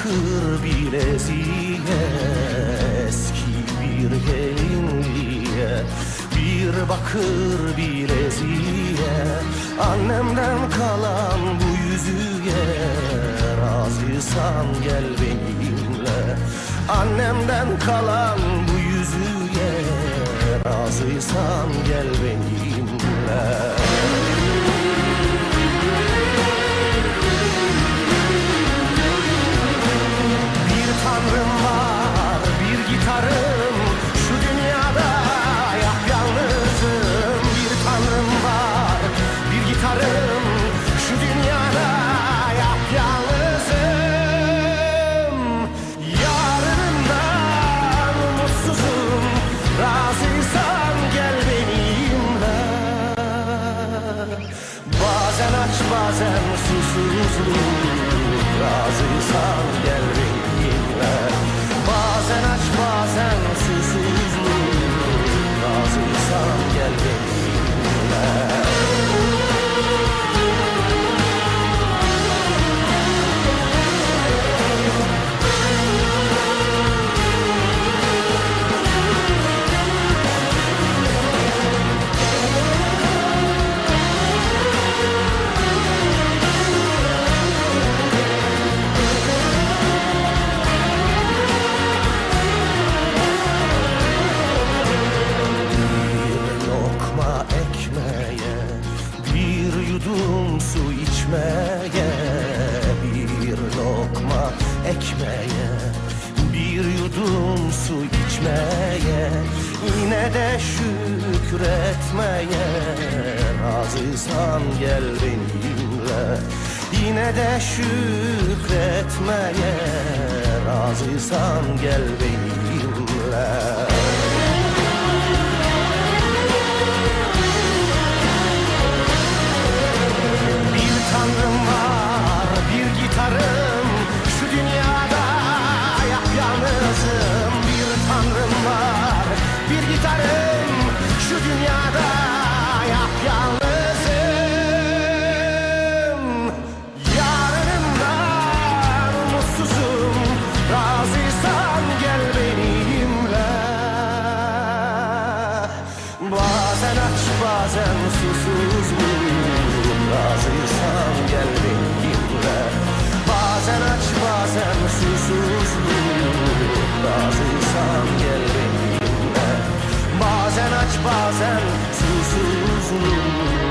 bakır bileziğe Eski bir gelinliğe Bir bakır bileziğe Annemden kalan bu yüzüğe Razıysan gel benimle. Annemden kalan bu yüzüğe Razıysan gel benimle bazen susuzluk su içmeye Bir lokma ekmeğe Bir yudum su içmeye Yine de şükretmeye Razıysan gel benimle. Yine de şükretmeye Razıysan gel benimle Bazen aç bazen susuzluk Razıysan gel benimle Bazen aç bazen susuzluk Razıysan gel benimle Bazen aç bazen susuzluk